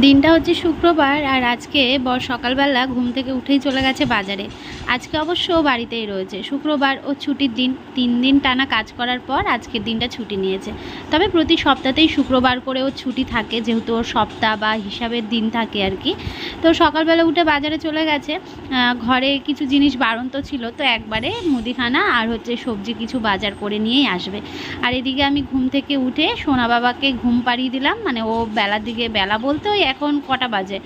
দিনটা হচ্ছে শুক্রবার আর আজকে বর সকালবেলা ঘুম থেকে উঠেই চলে গেছে বাজারে। আজকে অবশ্য বাড়িতেই রয়েছে। শুক্রবার ও ছুটির দিন, তিন দিন টানা কাজ করার পর আজকের দিনটা ছুটি নিয়েছে। তবে প্রতি সপ্তাহতেই শুক্রবার করে ওর ছুটি থাকে, যেহেতু ওর সপ্তাহ বা হিসাবের দিন থাকে আর কি। তো সকালবেলা উঠে বাজারে চলে গেছে। ঘরে কিছু জিনিস বাড়ন্ত ছিল, তো একবারে মুদিখানা আর হচ্ছে সবজি কিছু বাজার করে নিয়েই আসবে। আর এদিকে আমি ঘুম থেকে উঠে সোনা বাবাকে ঘুম পাড়িয়ে দিলাম মানে ও বেলার দিকে বেলা বলতে ওই এখন কটা বাজে?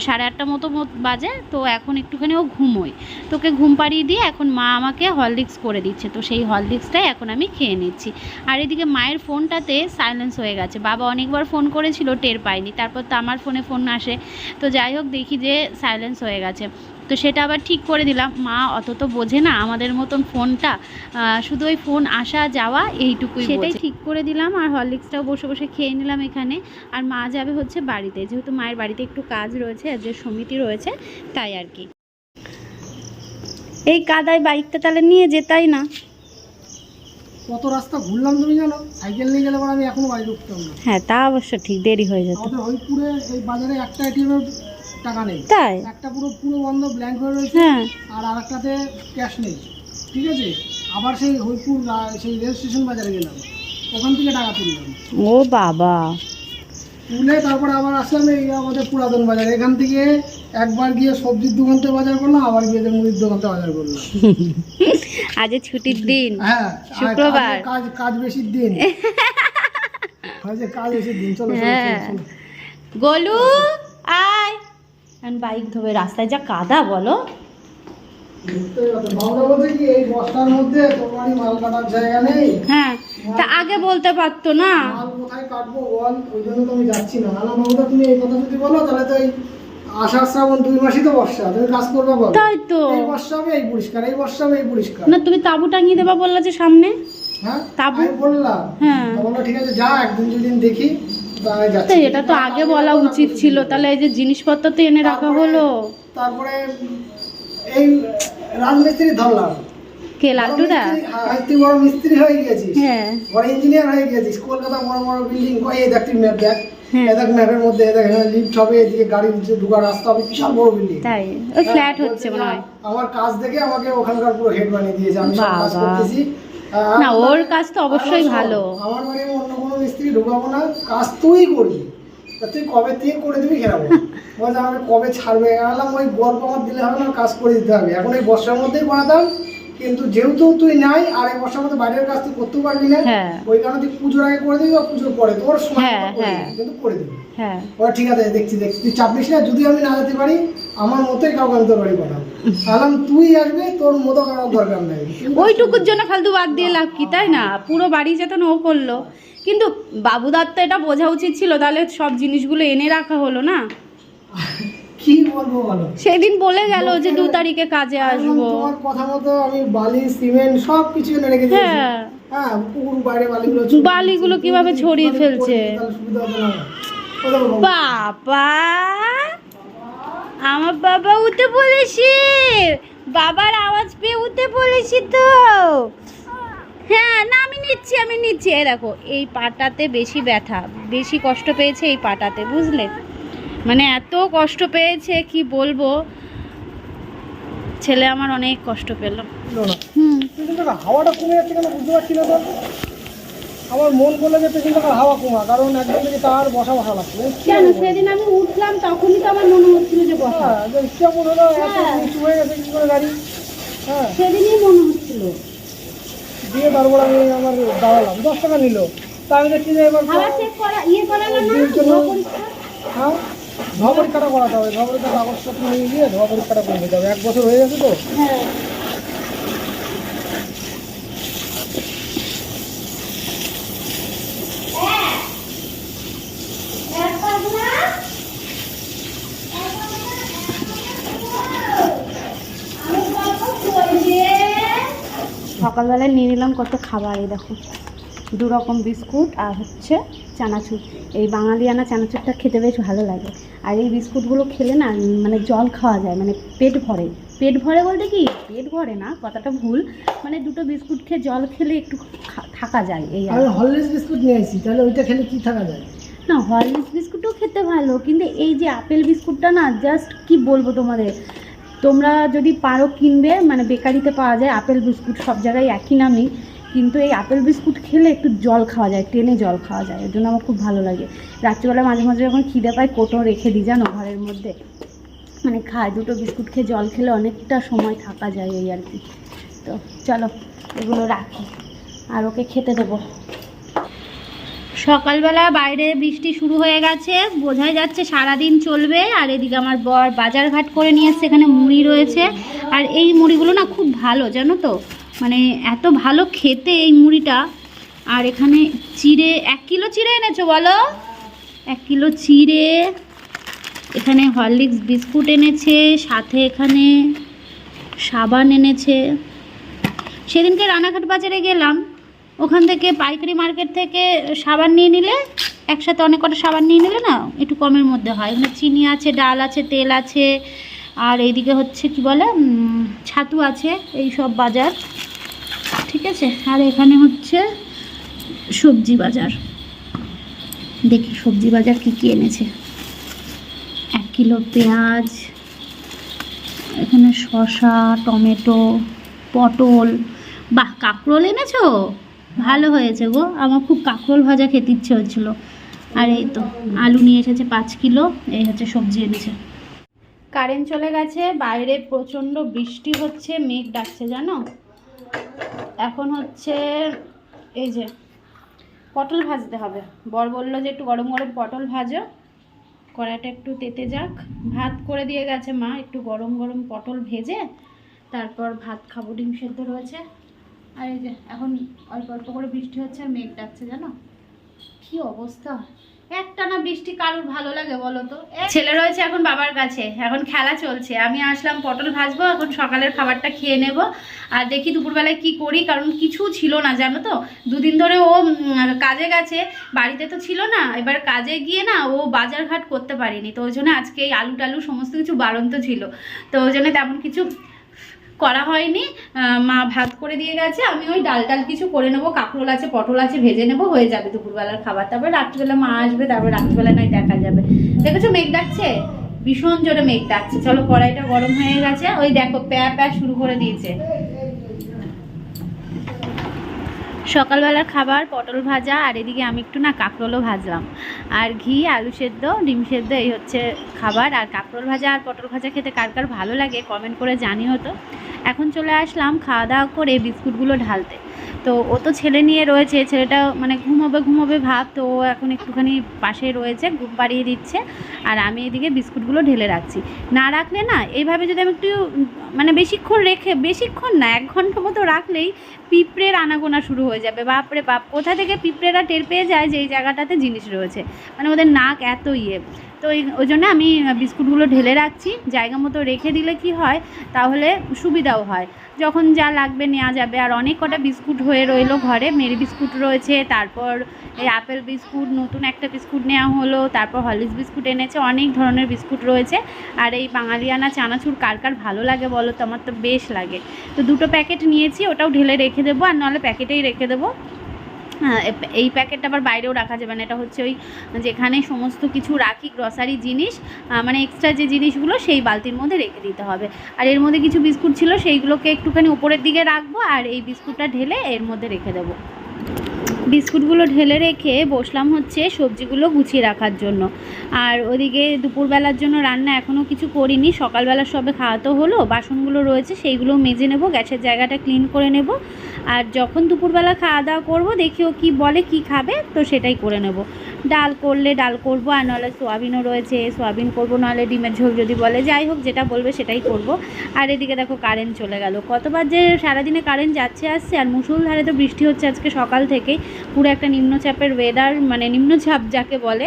সাড়ে আটটা মত- বাজে, তো এখন একটুখানি ও ঘুমোয়। তোকে ঘুম পাড়িয়ে দিয়ে এখন মা আমাকে হরলিক্স করে দিচ্ছে। তো সেই হরলিক্সটাই এখন আমি খেয়ে নিচ্ছি। আর এদিকে মায়ের ফোনটাতে সাইলেন্স হয়ে গেছে। বাবা অনেকবার ফোন করেছিল টের পাইনি তারপর তো আমার ফোনে ফোন আসে। তো যাই হোক দেখি যে সাইলেন্স হয়ে গেছে। তো সেটা আবার ঠিক করে দিলাম। মা অত তো বোঝে না আমাদের মতন ফোনটা। শুধু ওই ফোন আসা যাওয়া এইটুকুই সেটাই ঠিক করে দিলাম। আর হরলিক্সটাও বসে বসে খেয়ে নিলাম এখানে। আর মা যাবে হচ্ছে বাড়িতে। যেহেতু মায়ের বাড়িতে একটু কাজ রয়েছে আর যে সমিতি রয়েছে তাই আর কি। এই কাদায় বাইকটা তাহলে নিয়ে যেতাই না। কত রাস্তা ঘুরলাম তুমি জানো? সাইকেল নিয়ে গেলে পরে আমি এখনও বাড়ি ঢুকতাম না। হ্যাঁ তা অবশ্য ঠিক দেরি হয়ে যেত। আমাদের হরিপুরে এই বাজারে একটা এটিএম টাকা নেই। তাই? একটা পুরো পুরো বন্ধ ব্ল্যাঙ্ক হয়ে রয়েছে। হ্যাঁ। আর আরেকটাতে ক্যাশ নেই। ঠিক আছে? আবার সেই হরিপুর সেই রেল স্টেশন বাজারে গেলাম। ওখান থেকে টাকা তুললাম। ও বাবা। তুলে তারপরে আবার আসলাম এই আমাদের পুরাতন বাজার। এখান থেকে একবার গিয়ে সবজির দোকানতে বাজার করলাম আবার গিয়ে মুদির দোকানতে বাজার করলাম। আজ ছুটির দিন। হ্যাঁ শুক্রবার। কাজ কাজ বেশির দিন। হয়েছে কাজ বেশির দিন। চলো হ্যাঁ। চলো গোলু আয়। বাইক ধোবে রাস্তায় যা কাদা বলো। হ্যাঁ তা আগে বলতে পারতো না। কোথায় কাটবো বল? ওই জন্য তো আমি যাচ্ছি না। তুমি এই কথা যদি বলো তাহলে তো আষাঢ় শ্রাবণ দুই মাসই তো বর্ষা তুমি কাজ করবে বলো। তাই তো। এই বর্ষা হবে এই পরিষ্কার এই বর্ষা হবে এই পরিষ্কার। না তুমি তাবু টাঙিয়ে দেবা বললা যে সামনে? হ্যাঁ তাবু? বললাম। হ্যাঁ। বলল ঠিক আছে যা একদিন দুদিন দেখি তো আমি যাচ্ছি। তো এটা তো আগে বলা উচিত ছিল। তাহলে এই যে জিনিসপত্র তো এনে রাখা হলো। তারপরে এই রাজমিস্ত্রি ধরলাম। কে লাট্টুদা বড় হ্যাঁ, তুই বড় মিস্ত্রি হয়ে গেছিস। হ্যাঁ। বড় ইঞ্জিনিয়ার হয়ে গেছিস। কলকাতা বড় বড় বিল্ডিং এই দেখ তুই ম্যাপ দেখ। হ্যাঁ। ম্যাপের মধ্যে এই দেখ লিফট হবে এদিকে গাড়ি নিচে ঢোকার রাস্তা হবে বিশাল বড় বিল্ডিং তাই ওই ফ্ল্যাট হচ্ছে মনে হয়। আমার কাজ দেখে আমাকে ওখানকার পুরো হেড বানিয়ে দিয়েছে আমি সব কাজ করতেছি। না ওর কাজ তো অবশ্যই ভালো। আমার বাড়ি অন্য কোনো মিস্ত্রি ঢোকাবো না কাজ তুই করবি। তুই কবে থেকে করে দিবি খেলাবো বলছে আমাকে কবে ছাড়বে? আলাম ওই গল্প আমার দিলে হবে না কাজ করে দিতে হবে। এখন এই বর্ষার মধ্যেই করাতাম কিন্তু যেহেতু তুই নাই আর এক বছর মতো বাইরের কাজ তুই করতেও পারবি না হ্যাঁ। ওই কারণে তুই পুজোর আগে করে দিবি বা পুজোর পরে। তোর সময় হ্যাঁ, হ্যাঁ। কিন্তু করে দিবি। হ্যাঁ। ওরা ঠিক আছে দেখছি দেখছি। তুই চাপ না যদি আমি না যেতে পারি আমার মতোই কাউকে আমি তোর বাড়ি পাঠাবো। আলাম তুই আসবি তোর মতো কারোর দরকার নেই। ওইটুকুর জন্য ফালতু বাদ দিয়ে লাভ কি তাই না? পুরো বাড়ি যাতে ও করল। কিন্তু বাবুদার তো এটা বোঝা উচিত ছিল তাহলে সব জিনিসগুলো এনে রাখা হলো না? কি বলব বলো? সেদিন বলে গেল যে দু তারিখে কাজে আসব। তোমার কথা মতো আমি বালি সিমেন্ট সব কিছু এনে রেখে দিয়েছি। হ্যাঁ। হ্যাঁ পুকুর বাইরে বালিগুলো কীভাবে ছড়িয়ে ফেলছে? বাবা। আমার বাবা উঠে পড়েছে। বাবার আওয়াজ পেয়ে উঠে পড়েছি তো। হ্যাঁ না আমি নিচ্ছি আমি নিচ্ছি। এই দেখো এই পাটাতে বেশি ব্যথা বেশি কষ্ট পেয়েছে এই পাটাতে বুঝলে? মানে এত কষ্ট পেয়েছে কি বলব? ছেলে আমার অনেক কষ্ট পেল। হুম। হাওয়াটা কমে যাচ্ছে কেন বুঝতে পারছি না আমার মন করলে যে পেছন থেকে হাওয়া কমা কারণ একদম থেকে তার বসা বসা লাগছে। কেন? সেদিন আমি উঠলাম তখনই তো আমার মনে হচ্ছিল যে বসা। হ্যাঁ যে কেমন হলো এত হ্যাঁ। নিচু হয়ে গেছে কি করে গাড়ি? হ্যাঁ। সেদিনই মনে হচ্ছিল। দিয়ে তারপর আমি আমার দাঁড়ালাম দশ টাকা নিল। তা আমি দেখছি যে এবার চেক করা ইয়ে করা না? না দিন চলো। ধোয়া পরীক্ষা? হ্যাঁ? ধোয়া পরীক্ষাটা করাতে হবে ধোয়া পরীক্ষা নিয়ে গিয়ে ধোয়া পরীক্ষাটা করে নিতে হবে। এক বছর হয়ে গেছে তো? সকালবেলায় নিয়ে নিলাম কত খাবার, এই দেখো। দু রকম বিস্কুট আর হচ্ছে চানাচুর। এই বাঙালিয়ানা চানাচুরটা খেতে বেশ ভালো লাগে। আর এই বিস্কুটগুলো খেলে না মানে জল খাওয়া যায় মানে পেট ভরে। পেট ভরে বলতে কি? পেট ভরে না কথাটা ভুল। মানে দুটো বিস্কুট খেয়ে জল খেলে একটু থাকা যায় এই আর বিস্কুট নিয়ে আসছি তাহলে ওইটা খেলে কি থাকা যায়? না হরলিক্স বিস্কুটও খেতে ভালো কিন্তু এই যে আপেল বিস্কুটটা না জাস্ট কি বলব তোমাদের? তোমরা যদি পারো কিনবে মানে বেকারিতে পাওয়া যায় আপেল বিস্কুট সব জায়গায় একই নামই। কিন্তু এই আপেল বিস্কুট খেলে একটু জল খাওয়া যায়, টেনে জল খাওয়া যায়, এর জন্য আমার খুব ভালো লাগে। রাত্রিবেলা মাঝে মাঝে যখন খিদে পায় কোটো রেখে দিই জানো ঘরের মধ্যে। মানে খায়, দুটো বিস্কুট খেয়ে জল খেলে অনেকটা সময় থাকা যায় এই আর কি। তো চলো, এগুলো রাখি, আর ওকে খেতে দেবো। সকালবেলা বাইরে বৃষ্টি শুরু হয়ে গেছে, বোঝাই যাচ্ছে সারাদিন চলবে, আর এদিকে আমার বর বাজার ঘাট করে নিয়ে এসছে, এখানে মুড়ি রয়েছে। আর এই মুড়িগুলো না খুব ভালো, জানো তো? মানে এত ভালো খেতে এই মুড়িটা। আর এখানে চিড়ে, এক কিলো চিড়ে এনেছো বলো? এক কিলো চিড়ে। এখানে হরলিক্স বিস্কুট এনেছে, সাথে এখানে সাবান এনেছে। সেদিনকে রানাঘাট বাজারে গেলাম। ওখান থেকে পাইকারি মার্কেট থেকে সাবান নিয়ে নিলে, একসাথে অনেক কটা সাবান নিয়ে নিলে না, একটু কমের মধ্যে হয়। এখানে চিনি আছে, ডাল আছে, তেল আছে, আর এইদিকে হচ্ছে কি বলে ছাতু আছে, এই সব বাজার। ঠিক আছে? আর এখানে হচ্ছে সবজি বাজার। দেখি সবজি বাজার কি কি এনেছে। এক কিলো পেঁয়াজ, এখানে শসা, টমেটো, পটল। বাহ, কাঁকরোল এনেছো? ভালো হয়েছে গো। আমার খুব কাঁকরোল ভাজা খেতে ইচ্ছে হচ্ছিল আর এই তো, আলু নিয়ে এসেছে পাঁচ কিলো। এই হচ্ছে সবজি এনেছে। কারেন্ট চলে গেছে। বাইরে প্রচণ্ড বৃষ্টি হচ্ছে। মেঘ ডাকছে, জানো? এখন হচ্ছে এই যে পটল ভাজতে হবে। বর বলল যে একটু গরম গরম পটল ভাজো, কড়াইটা একটু তেতে যাক। ভাত করে দিয়ে গেছে মা, একটু গরম গরম পটল ভেজে, তারপর ভাত খাব, ডিম সেদ্ধ রয়েছে। আর এই যে এখন অল্প অল্প করে বৃষ্টি হচ্ছে আর মেঘ ডাকছে, জানো? কি অবস্থা? একটা না বৃষ্টি কারুর ভালো লাগে বলো তো? ছেলে রয়েছে এখন বাবার কাছে, এখন খেলা চলছে। আমি আসলাম পটল ভাজবো, এখন সকালের খাবারটা খেয়ে নেব। আর দেখি দুপুরবেলায় কি করি, কারণ কিছু ছিল না, জানো তো? দুদিন ধরে ও কাজে গেছে, বাড়িতে তো ছিল না। এবার কাজে গিয়ে না ও বাজার ঘাট করতে পারিনি। তো ওই জন্য আজকে এই আলু টালু সমস্ত কিছু বাড়ন্ত ছিল। তো ওই জন্য তেমন কিছু করা হয়নি। মা ভাত করে দিয়ে গেছে। আমি ওই ডাল ডাল কিছু করে নেব। কাঁকরোল আছে, পটল আছে, ভেজে নেব। হয়ে যাবে দুপুরবেলার খাবার। তারপরে রাত্রিবেলা মা আসবে, তারপরে রাত্রিবেলা নয় দেখা যাবে। দেখেছ মেঘ ডাকছে? ভীষণ জোরে মেঘ ডাকছে। চলো কড়াইটা গরম হয়ে গেছে। ওই দেখো প্যা প্যা শুরু করে দিয়েছে। সকালবেলার খাবার, পটল ভাজা, আর এদিকে আমি একটু না কাঁকরোলও ভাজলাম। আর ঘি, আলু সেদ্ধ, ডিম সেদ্ধ, এই হচ্ছে খাবার। আর কাঁকরোল ভাজা আর পটল ভাজা খেতে কার কার ভালো লাগে কমেন্ট করে জানিও তো। এখন চলে আসলাম খাওয়া দাওয়া করে বিস্কুটগুলো ঢালতে। তো ও তো ছেলে নিয়ে রয়েছে, ছেলেটা মানে ঘুমোবে ঘুমোবে ভাব, তো ও এখন একটুখানি পাশে রয়েছে, ঘুম পাড়িয়ে দিচ্ছে, আর আমি এদিকে বিস্কুটগুলো ঢেলে রাখছি। না রাখলে না এইভাবে যদি আমি একটু মানে বেশিক্ষণ রেখে, বেশিক্ষণ না, এক ঘণ্টা মতো রাখলেই পিঁপড়ের আনাগোনা শুরু হয়ে যাবে। বাপরে বাপ, কোথা থেকে পিঁপড়েরা টের পেয়ে যায় যে এই জায়গাটাতে জিনিস রয়েছে? মানে ওদের নাক এত ইয়ে। তো ওই- জন্য আমি বিস্কুটগুলো ঢেলে রাখছি। জায়গা মতো রেখে দিলে কি হয়, তাহলে সুবিধাও হয়। যখন যা লাগবে নেওয়া যাবে। আর অনেক কটা বিস্কুট হয়ে রইল ঘরে। মেরি বিস্কুট রয়েছে, তারপর এই আপেল বিস্কুট, নতুন একটা বিস্কুট নেওয়া হলো, তারপর হলিক্স বিস্কুট এনেছে, অনেক ধরনের বিস্কুট রয়েছে। আর এই বাঙালিয়ানা চানাচুর কার কার ভালো লাগে বলো তো? আমার তো বেশ লাগে। তো দুটো প্যাকেট নিয়েছি, ওটাও ঢেলে রেখে দেবো, আর নাহলে প্যাকেটেই রেখে দেবো। এই প্যাকেটটা আবার বাইরেও রাখা যাবে না। এটা হচ্ছে ওই যেখানে সমস্ত কিছু রাখি গ্রসারি জিনিস মানে এক্সট্রা যে জিনিসগুলো সেই বালতির মধ্যে রেখে দিতে হবে। আর এর মধ্যে কিছু বিস্কুট ছিল, সেইগুলোকে একটুখানি উপরের দিকে রাখব, আর এই বিস্কুটটা ঢেলে এর মধ্যে রেখে দেবো। বিস্কুটগুলো ঢেলে রেখে বসলাম হচ্ছে সবজিগুলো গুছিয়ে রাখার জন্য। আর ওদিকে দুপুরবেলার জন্য রান্না এখনও কিছু করিনি। সকালবেলা সবে খাওয়া তো হলো, বাসনগুলো রয়েছে, সেইগুলো মেজে নেব, গ্যাসের জায়গাটা ক্লিন করে নেব। আর যখন দুপুরবেলা খাওয়া দাওয়া করব, দেখি ও কী বলে, কি খাবে, তো সেটাই করে নেব। ডাল করলে ডাল করব, আর নাহলে সোয়াবিনও রয়েছে, সোয়াবিন করব নাহলে ডিমের ঝোল যদি বলে, যাই হোক, যেটা বলবে সেটাই করব। আর এদিকে দেখো, কারেন্ট চলে গেল। কতবার যে সারাদিনে কারেন্ট যাচ্ছে আসছে, আর মুসুলধারে তো বৃষ্টি হচ্ছে আজকে সকাল থেকেই। পুরো একটা নিম্নচাপের ওয়েদার মানে নিম্নচাপ যাকে বলে।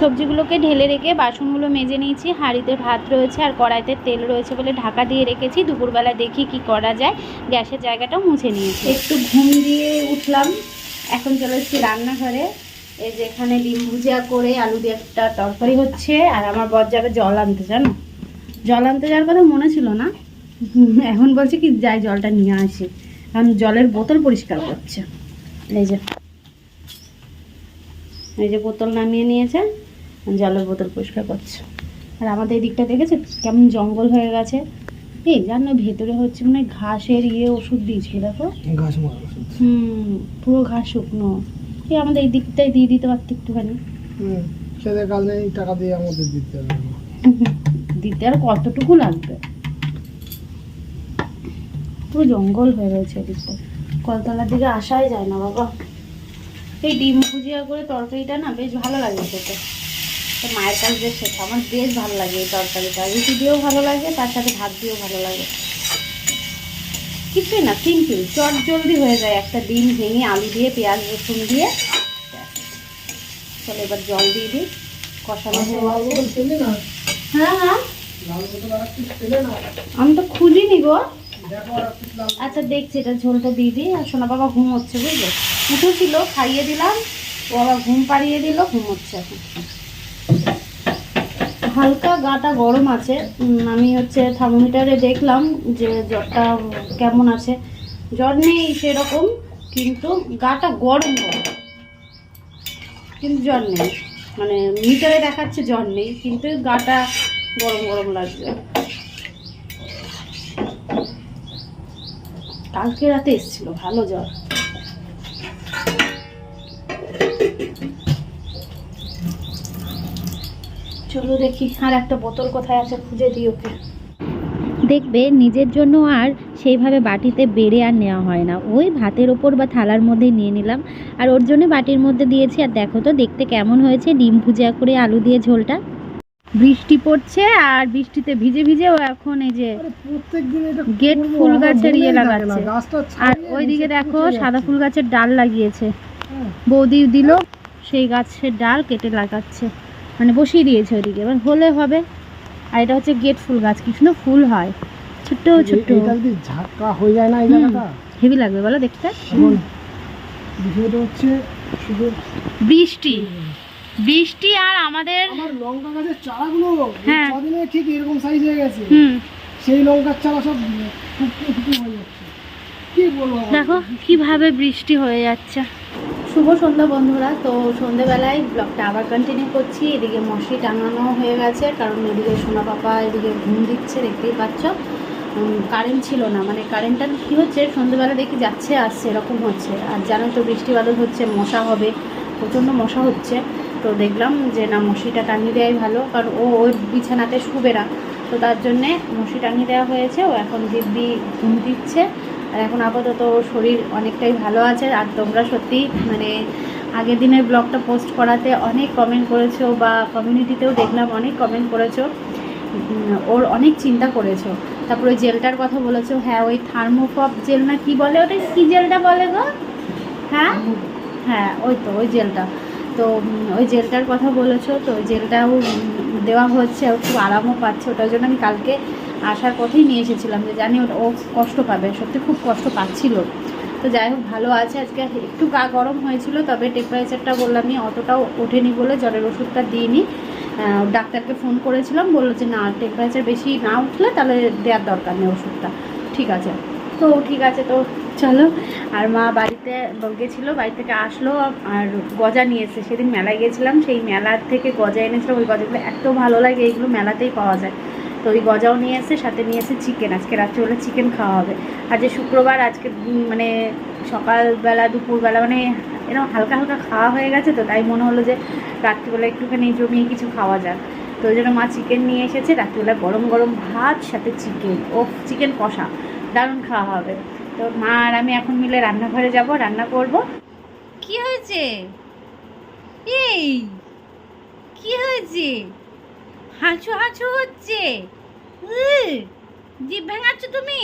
সবজিগুলোকে ঢেলে রেখে বাসনগুলো মেজে নিয়েছি। হাঁড়িতে ভাত রয়েছে আর কড়াইতে তেল রয়েছে বলে ঢাকা দিয়ে রেখেছি। দুপুরবেলা দেখি কি করা যায়। গ্যাসের জায়গাটাও মুছে নিয়েছি। একটু ঘুম দিয়ে উঠলাম। এখন চলে এসেছি রান্নাঘরে। এই যে এখানে ডিম ভুজিয়া করে আলু দিয়ে একটা তরকারি হচ্ছে আর আমার বর যাবে জল আনতে, জানো? জল আনতে যাওয়ার কথা মনে ছিল না। এখন বলছে কি, যাই জলটা নিয়ে আসি। কারণ জলের বোতল পরিষ্কার করছে। এই যে। এই যে বোতল নামিয়ে নিয়েছে। জলের বোতল পরিষ্কার করছে। আর আমাদের এই দিকটা দেখেছে? কেমন জঙ্গল হয়ে গেছে। এই জানো ভেতরে হচ্ছে মানে ঘাসের ইয়ে ওষুধ দিয়েছে দেখো? ঘাস হুম পুরো ঘাস শুকনো। এই আমাদের এই দিকটাই দিয়ে দিতে পারতো একটুখানি। হুম সেদের কাজ নেই টাকা দিয়ে আমাদের দিতে হবে। দিতে আর কতটুকু লাগবে? পুরো জঙ্গল হয়ে রয়েছে এদিকটা কলতলার দিকে আসাই যায় না বাবা। এই ডিম ভুজিয়া করে তরকারিটা না বেশ ভালো লাগে খেতে। তো মায়ের কাছ দিয়ে শেখা। আমার বেশ ভালো লাগে এই তরকারিটা। রুটি দিয়েও ভালো লাগে তার সাথে ভাত দিয়েও ভালো লাগে। কিছুই না সিম্পল চট জলদি হয়ে যায় একটা ডিম ভেঙে আলু দিয়ে পেঁয়াজ রসুন দিয়ে। চলো এবার জল দিয়ে দিই কষানো হয়ে হ্যাঁ হ্যাঁ। আমি তো খুঁজিনি গো। আচ্ছা দেখছি এটা ঝোলটা দিয়ে দিই। আর সোনা বাবা ঘুম হচ্ছে বুঝলে? উঠেছিল খাইয়ে দিলাম। ও আবার ঘুম পাড়িয়ে দিল ঘুম হচ্ছে এখন। হালকা গাটা গরম আছে। আমি হচ্ছে থার্মোমিটারে দেখলাম যে জ্বরটা কেমন আছে। জ্বর নেই সেরকম, কিন্তু গাটা গরম গরম। কিন্তু জ্বর নেই। মানে মিটারে দেখাচ্ছে জ্বর নেই, কিন্তু গাটা গরম গরম লাগছে। কালকে রাতে এসেছিল, ভালো জ্বর। চলো দেখি আর একটা বোতল কোথায় আছে খুঁজে দিই ওকে দেখবে নিজের জন্য আর সেইভাবে বাটিতে বেড়ে আর নেওয়া হয় না ওই ভাতের ওপর বা থালার মধ্যে নিয়ে নিলাম আর ওর জন্য বাটির মধ্যে দিয়েছি আর দেখো তো দেখতে কেমন হয়েছে ডিম ভুজিয়া করে আলু দিয়ে ঝোলটা বৃষ্টি পড়ছে আর বৃষ্টিতে ভিজে ভিজে ও এখন এই যে আরে প্রত্যেকদিন এটা গেট ফুল গাছের ইয়ে। লাগাচ্ছে। আর ওইদিকে দেখো সাদা ফুল গাছের ডাল লাগিয়েছে হ্যাঁ। বৌদি দিল সেই গাছের ডাল কেটে লাগাচ্ছে মানে বসিয়ে দিয়েছে ওইদিকে। এবার হলে হবে আর এটা হচ্ছে গেট ফুল গাছ কি সুন্দর ফুল হয়। ছোট্ট ছোট্ট। ঝাঁকা হয়ে যায় না এই জায়গাটা? হেভি লাগবে বলো দেখতে। বিষয়টা হচ্ছে শুধু বৃষ্টি। বৃষ্টি আর আমাদের আমার লঙ্কা গাছের চারাগুলো হ্যাঁ। কদিনে ঠিক এরকম সাইজ হয়ে গেছে। হুম। সেই লঙ্কার চারা সব? দেখো কীভাবে বৃষ্টি হয়ে যাচ্ছে। শুভ সন্ধ্যা বন্ধুরা। তো সন্ধেবেলায় ব্লগটা আবার কন্টিনিউ করছি। এদিকে মশি টাঙানো হয়ে গেছে, কারণ এদিকে সোনা পাপা এদিকে ঘুম দিচ্ছে, দেখতেই পাচ্ছ। কারেন্ট ছিল না মানে কারেন্টটা কী হচ্ছে সন্ধেবেলা দেখি যাচ্ছে আসছে এরকম হচ্ছে। আর জানো তো, বৃষ্টি বাদল হচ্ছে, মশা হবে, প্রচণ্ড মশা হচ্ছে। তো দেখলাম যে না, মশিটা টাঙিয়ে দেওয়াই ভালো, কারণ ও ওর বিছানাতে শুবে না। তো তার জন্যে মশি টাঙিয়ে দেওয়া হয়েছে, ও এখন দিব্যি ঘুম দিচ্ছে। আর এখন আপাতত ওর শরীর অনেকটাই ভালো আছে। আর তোমরা সত্যি মানে আগের দিনের ব্লগটা পোস্ট করাতে অনেক কমেন্ট করেছ বা কমিউনিটিতেও দেখলাম অনেক কমেন্ট করেছ। ওর অনেক চিন্তা করেছ। তারপরে ওই জেলটার কথা বলেছ। হ্যাঁ ওই থার্মোকপ জেল না কি বলে ওটা? কি জেলটা বলে গো? হ্যাঁ? হ্যাঁ ওই তো ওই জেলটা। তো ওই জেলটার কথা বলেছ, তো জেলটাও দেওয়া হচ্ছে, ও খুব আরামও পাচ্ছে, ওটার জন্য আমি কালকে আসার পথেই নিয়ে এসেছিলাম, যে জানি ও কষ্ট পাবে, সত্যি খুব কষ্ট পাচ্ছিল। তো যাই হোক, ভালো আছে, আজকে একটু গা গরম হয়েছিল, তবে টেম্পারেচারটা বললামই অতটাও ওঠেনি বলে জ্বরের ওষুধটা দিইনি। ডাক্তারকে ফোন করেছিলাম, বলল যে না টেম্পারেচার বেশি না উঠলে তাহলে দেওয়ার দরকার নেই ওষুধটা। ঠিক আছে। তো ঠিক আছে, তো চলো। আর মা বাড়িতে গেছিল, বাড়ি থেকে আসলো আর গজা নিয়ে এসে সেদিন মেলায় গেছিলাম সেই মেলার থেকে গজা এনেছিলাম। ওই গজাগুলো এত ভালো লাগে, এইগুলো মেলাতেই পাওয়া যায়। তো ওই গজাও নিয়ে এসে, সাথে নিয়ে এসে চিকেন আজকে রাত্রিবেলা চিকেন খাওয়া হবে। আর যে শুক্রবার, আজকে মানে সকালবেলা, দুপুরবেলা মানে এরকম হালকা হালকা খাওয়া হয়ে গেছে তো, তাই মনে হলো যে রাত্রিবেলা একটুখানি জমিয়ে কিছু খাওয়া যাক। তো ওই জন্য মা চিকেন নিয়ে এসেছে, রাত্রিবেলা গরম গরম ভাত, সাথে চিকেন ও চিকেন কষা, দারুণ খাওয়া হবে। তো মা আর আমি এখন মিলে রান্নাঘরে যাব, রান্না করব। কি হয়েছে? এই, কি হয়েছে? হাঁচু হাঁচু হচ্ছে। জিভ ভেঙাচ্ছ তুমি?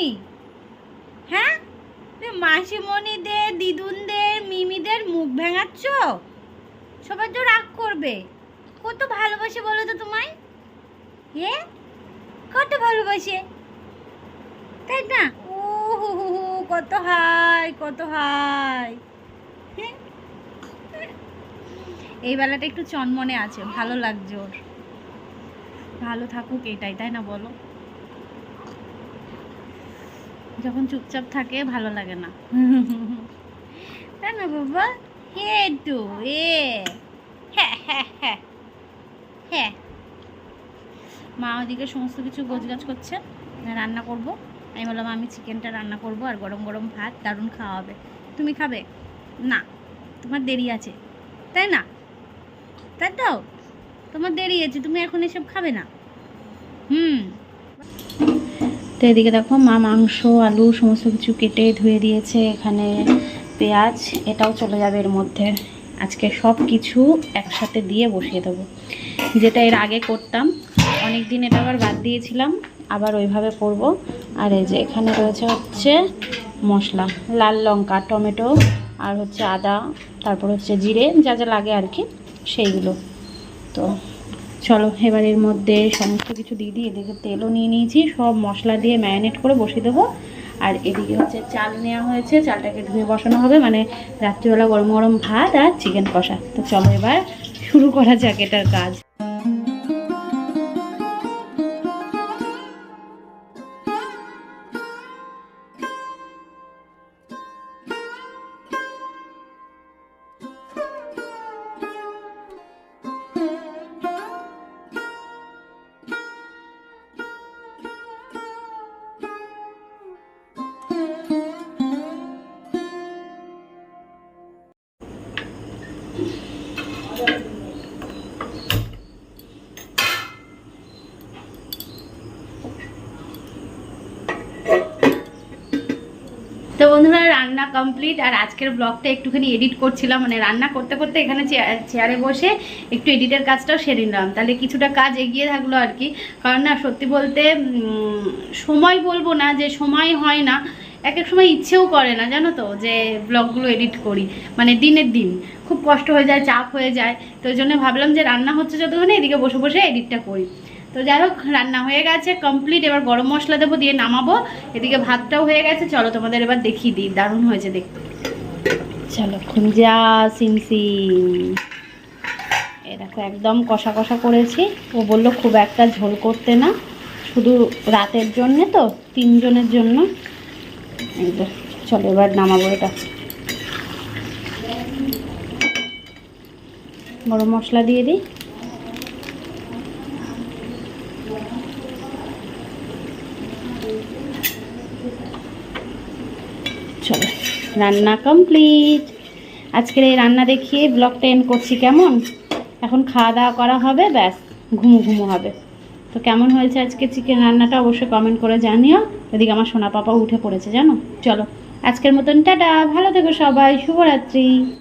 হ্যাঁ? মাসিমণিদের, দিদুনদের, মিমিদের মুখ ভেঙাচ্ছ? সবাই তো রাগ করবে। কত ভালোবাসে বলো তো তোমায়? এ, কত ভালোবাসে? তাই না? হো হো হো, কত হাই কত হাই? এই বেলাটা একটু চনমনে আছে ভালো লাগছে ওর। ভালো থাকুক এটাই তাই না বলো? যখন চুপচাপ থাকে ভালো লাগে না। তাই না বাবা? হে টু এ। হ্যাঁ হ্যাঁ হ্যাঁ। হ্যাঁ। মা ওদিকে সমস্ত কিছু গোছগাছ করছে রান্না করব। আমি বললাম, আমি চিকেনটা রান্না করব আর গরম গরম ভাত, দারুণ খাওয়া হবে তুমি খাবে? না, তোমার দেরি আছে। তাই না? তাই তো, তোমার দেরি আছে, তুমি এখন এসব খাবে না? হুম। তো এদিকে দেখো, মা মাংস, আলু সমস্ত কিছু কেটে ধুয়ে দিয়েছে, এখানে পেঁয়াজ, এটাও চলে যাবে এর মধ্যে। আজকে সব কিছু একসাথে দিয়ে বসিয়ে দেবো। যেটা এর আগে করতাম অনেক দিন এটা আবার বাদ দিয়েছিলাম। আবার ওইভাবে করব। আর এই যে এখানে রয়েছে হচ্ছে মশলা, লাল লঙ্কা, টমেটো, আর হচ্ছে আদা, তারপর হচ্ছে জিরে, যা যা লাগে আর কি, সেইগুলো। তো চলো, এবার এর মধ্যে সমস্ত কিছু দিয়ে দিই এদিকে তেলও নিয়ে নিয়েছি, সব মশলা দিয়ে ম্যারিনেট করে বসিয়ে দেবো। আর এদিকে হচ্ছে চাল নেওয়া হয়েছে, চালটাকে ধুয়ে বসানো হবে মানে রাত্রিবেলা গরম গরম ভাত আর চিকেন কষা। তো চলো এবার শুরু করা যাক এটার কাজ। রান্না কমপ্লিট আর আজকের ব্লগটা একটুখানি এডিট করছিলাম মানে রান্না করতে করতে এখানে চেয়া- চেয়ারে বসে একটু এডিটের কাজটাও সেরে নিলাম। তাহলে কিছুটা কাজ এগিয়ে থাকল আর কি। কারণ না, সত্যি বলতে সময় বলব না যে সময় হয় না, এক এক সময় ইচ্ছেও করে না, জানো তো, যে ব্লগগুলো এডিট করি। মানে দিনের দিন, খুব কষ্ট হয়ে যায়, চাপ হয়ে যায়। তো ওই জন্য ভাবলাম যে রান্না হচ্ছে যতক্ষণ এদিকে বসে বসে এডিটটা করি। তো যাই হোক, রান্না হয়ে গেছে কমপ্লিট এবার গরম মশলা দেবো, দিয়ে নামাবো। এদিকে ভাতটাও হয়ে গেছে, চলো তোমাদের এবার দেখিয়ে দিই, দারুণ হয়েছে দেখতে। চলো খুঁজা সিম সিম। এ দেখো, একদম কষা কষা করেছি। ও বলল, খুব একটা ঝোল করতে না, শুধু রাতের জন্যে তো, তিনজনের জন্য। চলো, এবার নামাবো এটা। গরম মশলা দিয়ে দিই চলো রান্না কমপ্লিট আজকের এই রান্না দেখিয়ে ব্লগটা এন্ড করছি কেমন? এখন খাওয়া দাওয়া করা হবে, ব্যাস, ঘুমু ঘুমু হবে। তো কেমন হয়েছে আজকে চিকেন রান্নাটা অবশ্যই কমেন্ট করে জানিও। এদিকে আমার সোনা পাপা উঠে পড়েছে, জানো? চলো, আজকের মতন, টাটা। ভালো থেকো সবাই, শুভরাত্রি।